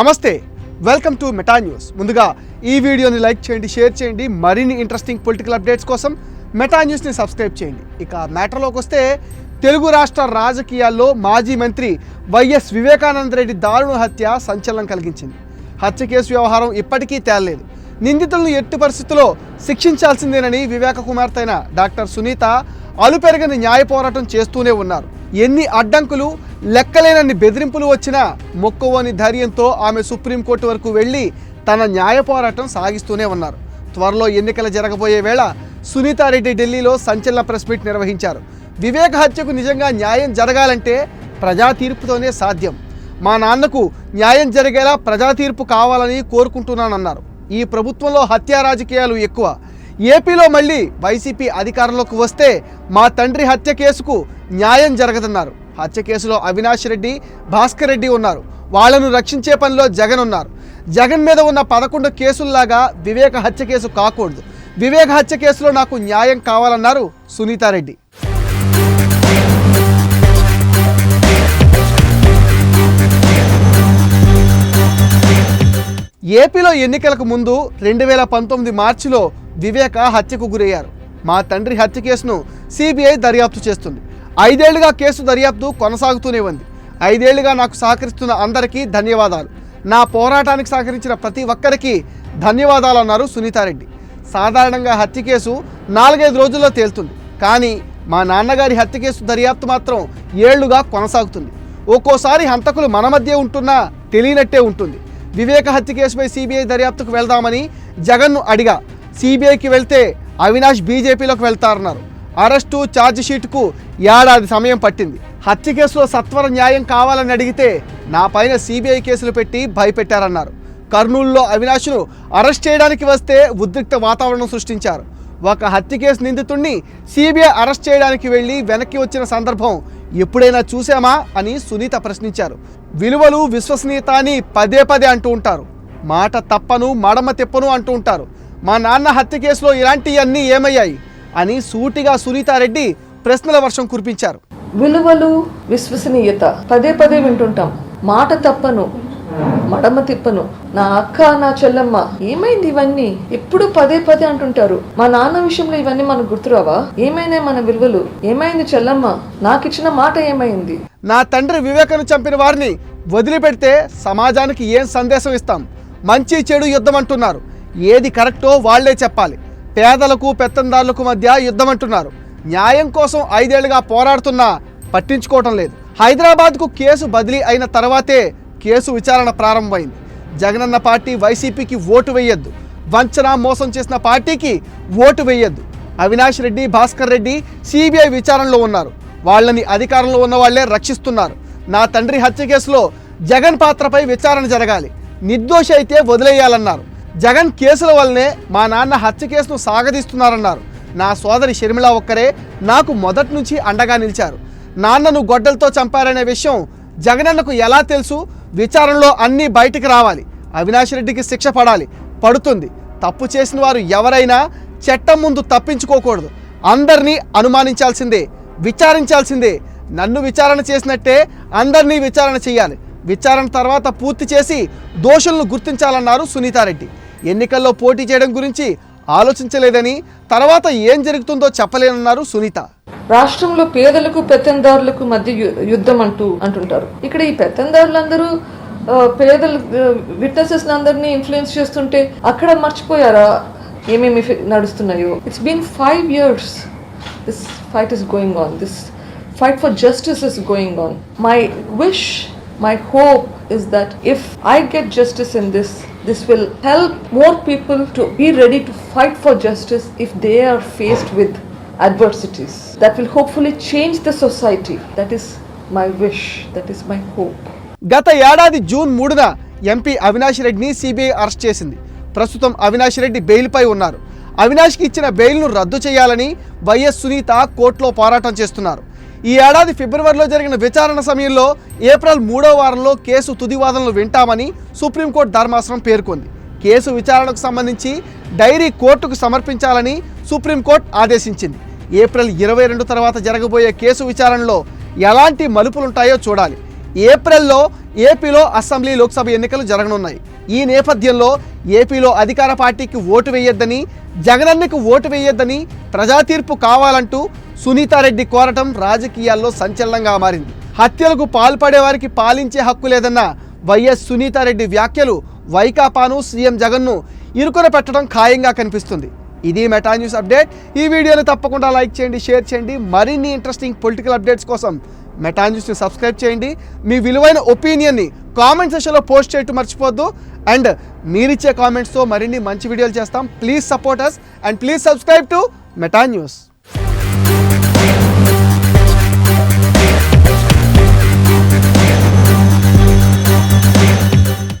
నమస్తే welcome to Meta news ముందుగా ఈ వీడియోని లైక్ చేయండి షేర్ చేయండి. మరిన్ని ఇంట్రెస్టింగ్ పొలిటికల్ అప్డేట్స్ కోసం మెటా న్యూస్ని సబ్స్క్రైబ్ చేయండి. ఇక మ్యాటర్లోకి వస్తే తెలుగు రాష్ట్ర రాజకీయాల్లో మాజీ మంత్రి వైఎస్ వివేకానంద రెడ్డి దారుణ హత్య సంచలనం కలిగించింది. హత్య కేసు వ్యవహారం ఇప్పటికీ తేలలేదు. నిందితులను ఎట్టి పరిస్థితుల్లో శిక్షించాల్సిందేనని వివేక కుమార్తె డాక్టర్ సునీత అలుపెరగని న్యాయ పోరాటం చేస్తూనే ఉన్నారు. ఎన్ని అడ్డంకులు లెక్కలేనన్ని బెదిరింపులు వచ్చినా మొక్కవని ధైర్యంతో ఆమె సుప్రీంకోర్టు వరకు వెళ్ళి తన న్యాయ పోరాటం సాగిస్తూనే ఉన్నారు. త్వరలో ఎన్నికలు జరగబోయే వేళ సునీతారెడ్డి ఢిల్లీలో సంచలన ప్రెస్ మీట్ నిర్వహించారు. వివేక హత్యకు నిజంగా న్యాయం జరగాలంటే ప్రజా తీర్పుతోనే సాధ్యం. మా నాన్నకు న్యాయం జరిగేలా ప్రజా తీర్పు కావాలని కోరుకుంటున్నానన్నారు. ఈ ప్రభుత్వంలో హత్యా రాజకీయాలు ఎక్కువ. ఏపీలో మళ్ళీ వైసీపీ అధికారంలోకి వస్తే మా తండ్రి హత్య కేసుకు న్యాయం జరగదన్నారు. హత్య కేసులో అవినాష్ రెడ్డి భాస్కర్ రెడ్డి ఉన్నారు. వాళ్ళను రక్షించే పనిలో జగన్ ఉన్నారు. జగన్ మీద ఉన్న పదకొండు కేసుల్లాగా వివేక హత్య కేసు కాకూడదు. వివేక హత్య కేసులో నాకు న్యాయం కావాలన్నారు సునీతారెడ్డి. ఏపీలో ఎన్నికలకు ముందు రెండు వేల పంతొమ్మిది మార్చిలో వివేక హత్యకు గురయ్యారు. మా తండ్రి హత్య కేసును సిబిఐ దర్యాప్తు చేస్తుంది. ఐదేళ్ళుగా కేసు దర్యాప్తు కొనసాగుతూనే ఉంది. ఐదేళ్ళుగా నాకు సహకరిస్తున్న అందరికీ ధన్యవాదాలు. నా పోరాటానికి సహకరించిన ప్రతి ఒక్కరికి ధన్యవాదాలు అన్నారు సునీతారెడ్డి. సాధారణంగా హత్య కేసు నాలుగైదు రోజుల్లో తేలుతుంది. కానీ మా నాన్నగారి హత్య కేసు దర్యాప్తు మాత్రం ఏళ్ళుగా కొనసాగుతుంది. ఒక్కోసారి హంతకులు మన మధ్య ఉంటున్నా తెలియనట్టే ఉంటుంది. వివేక హత్య కేసుపై సిబిఐ దర్యాప్తుకు వెళ్దామని జగన్ను అడిగా. సిబిఐకి వెళ్తే అవినాష్ బీజేపీలోకి వెళ్తారన్నారు. అరెస్టు ఛార్జ్ షీట్కు ఏడాది సమయం పట్టింది. హత్య కేసులో సత్వర న్యాయం కావాలని అడిగితే నా పైన సిబిఐ కేసులు పెట్టి భయపెట్టారన్నారు. కర్నూలులో అవినాష్ను అరెస్ట్ చేయడానికి వస్తే ఉద్రిక్త వాతావరణం సృష్టించారు. ఒక హత్య కేసు నిందితుడిని సిబిఐ అరెస్ట్ చేయడానికి వెళ్ళి వెనక్కి వచ్చిన సందర్భం ఎప్పుడైనా చూసామా అని సునీత ప్రశ్నించారు. విలువలు విశ్వసనీయత అని పదే పదే అంటూ ఉంటారు. మాట తప్పను మడమ తిప్పను అంటూ ఉంటారు. మా నాన్న హత్య కేసులో ఇలాంటివన్నీ ఏమయ్యాయి? అని సూటిగా సునీతారెడ్డి ప్రశ్నల వర్షం కురిపించారు. విలువలు విశ్వసనీయత పదే పదే వింటుంటాం. మాట తప్పను మడమ తిప్పను. నా అక్క నా చెల్లమ్మ ఏమైంది ఇవన్నీ? ఎప్పుడు పదే పదే అంటుంటారు. మా నాన్న విషయంలో ఇవన్నీ మనకు గుర్తురావా? ఏమైనాయి మన విలువలు? ఏమైంది చెల్లమ్మ? నాకిచ్చిన మాట ఏమైంది? నా తండ్రి వివేకను చంపిన వారిని వదిలిపెడితే సమాజానికి ఏం సందేశం ఇస్తాం? మంచి చెడు యుద్ధం అంటున్నారు ఏది కరెక్టో వాళ్ళే చెప్పాలి. పేదలకు పెత్తందారులకు మధ్య యుద్ధం అంటున్నారు న్యాయం కోసం ఐదేళ్ళుగా పోరాడుతున్నా పట్టించుకోవటం లేదు. హైదరాబాద్కు కేసు బదిలీ అయిన తర్వాతే కేసు విచారణ ప్రారంభమైంది. జగనన్న పార్టీ వైసీపీకి ఓటు వేయొద్దు. వంచన మోసం చేసిన పార్టీకి ఓటు వేయొద్దు. అవినాష్ రెడ్డి భాస్కర్ రెడ్డి సిబిఐ విచారణలో ఉన్నారు. వాళ్ళని అధికారంలో ఉన్న వాళ్ళే రక్షిస్తున్నారు. నా తండ్రి హత్య కేసులో జగన్ పాత్రపై విచారణ జరగాలి. నిర్దోషి అయితే వదిలేయాలన్నారు. జగన్ కేసుల వల్లనే మా నాన్న హత్య కేసును సాగదీస్తున్నారన్నారు. నా సోదరి షర్మిళ ఒక్కరే నాకు మొదటి నుంచి అండగా నిలిచారు. నాన్నను గొడ్డలతో చంపారనే విషయం జగనన్నకు ఎలా తెలుసు? విచారణలో అన్నీ బయటికి రావాలి. అవినాష్ రెడ్డికి శిక్ష పడాలి. పడుతుంది. తప్పు చేసిన వారు ఎవరైనా చట్టం ముందు తప్పించుకోకూడదు. అందరినీ అనుమానించాల్సిందే. విచారించాల్సిందే. నన్ను విచారణ చేసినట్టే అందరినీ విచారణ చేయాలి. విచారణ తర్వాత పూర్తి చేసి దోషులను గుర్తించాలన్నారు సునీతారెడ్డి. ఎన్నికల్లో పోటీ చేయడం గురించి ఆలోచించలేదని తర్వాత ఏం జరుగుతుందో చెప్పలేనన్నారు సునీత. రాష్ట్రంలో పేదలకు పెత్తందారులకు మధ్య యు- యుద్ధం అంటూ అంటుంటారు. ఇక్కడ ఈ పెత్తందారులందరూ పేదలు విట్నెసెస్ అందరినీ ఇన్ఫ్లుయెన్స్ చేస్తుంటే అక్కడ మర్చిపోయారా? ఏమేమి నడుస్తున్నాయో? It's been five years this fight is going on this fight for justice is going on my wish my hope is that if I get justice in this this will help more people to be ready to fight for justice if they are faced with adversities that will hopefully change the society that is my wish that is my hope గత ఏడాది June మూడున MP Avinash రెడ్డిని CBI arrest చేసింది. ప్రస్తుతం అవినాష్ రెడ్డి బెయిల్పై ఉన్నారు. అవినాష్కి ఇచ్చిన బెయిల్ను రద్దు చేయాలని వైఎస్ సునీత కోర్టులో పోరాటం చేస్తున్నారు. ఈ ఏడాది ఫిబ్రవరిలో జరిగిన విచారణ సమయంలో ఏప్రిల్ మూడో వారంలో కేసు తుది వాదనలు వింటామని సుప్రీంకోర్టు ధర్మాసనం పేర్కొంది. కేసు విచారణకు సంబంధించి డైరీ కోర్టుకు సమర్పించాలని సుప్రీంకోర్టు ఆదేశించింది. ఏప్రిల్ ఇరవై రెండు తర్వాత జరగబోయే కేసు విచారణలో ఎలాంటి మలుపులుంటాయో చూడాలి. ఏప్రిల్లో ఏపీలో అసెంబ్లీ లోక్సభ ఎన్నికలు జరగనున్నాయి. ఈ నేపథ్యంలో ఏపీలో అధికార పార్టీకి ఓటు వేయొద్దని జగనన్నకు ఓటు వేయొద్దని ప్రజాతీర్పు కావాలంటూ సునీతారెడ్డి కోరటం రాజకీయాల్లో సంచలనంగా మారింది. హత్యలకు పాల్పడేవారికి పాలించే హక్కు లేదన్న వైఎస్ సునీతారెడ్డి వ్యాఖ్యలు వైకాపాను సీఎం జగన్ను ఇరుకున పెట్టడం ఖాయంగా కనిపిస్తుంది. ఇది మెటా న్యూస్ అప్డేట్. ఈ వీడియోని తప్పకుండా లైక్ చేయండి షేర్ చేయండి. మరిన్ని ఇంట్రెస్టింగ్ పొలిటికల్ అప్డేట్స్ కోసం మెటా న్యూస్ని సబ్స్క్రైబ్ చేయండి. మీ విలువైన ఒపీనియన్ని కామెంట్ సెషన్లో పోస్ట్ చేయటం మర్చిపోద్దు అండ్ మీరిచ్చే కామెంట్స్తో మరిన్ని మంచి వీడియోలు చేస్తాం. Please support us and please subscribe to Meta news.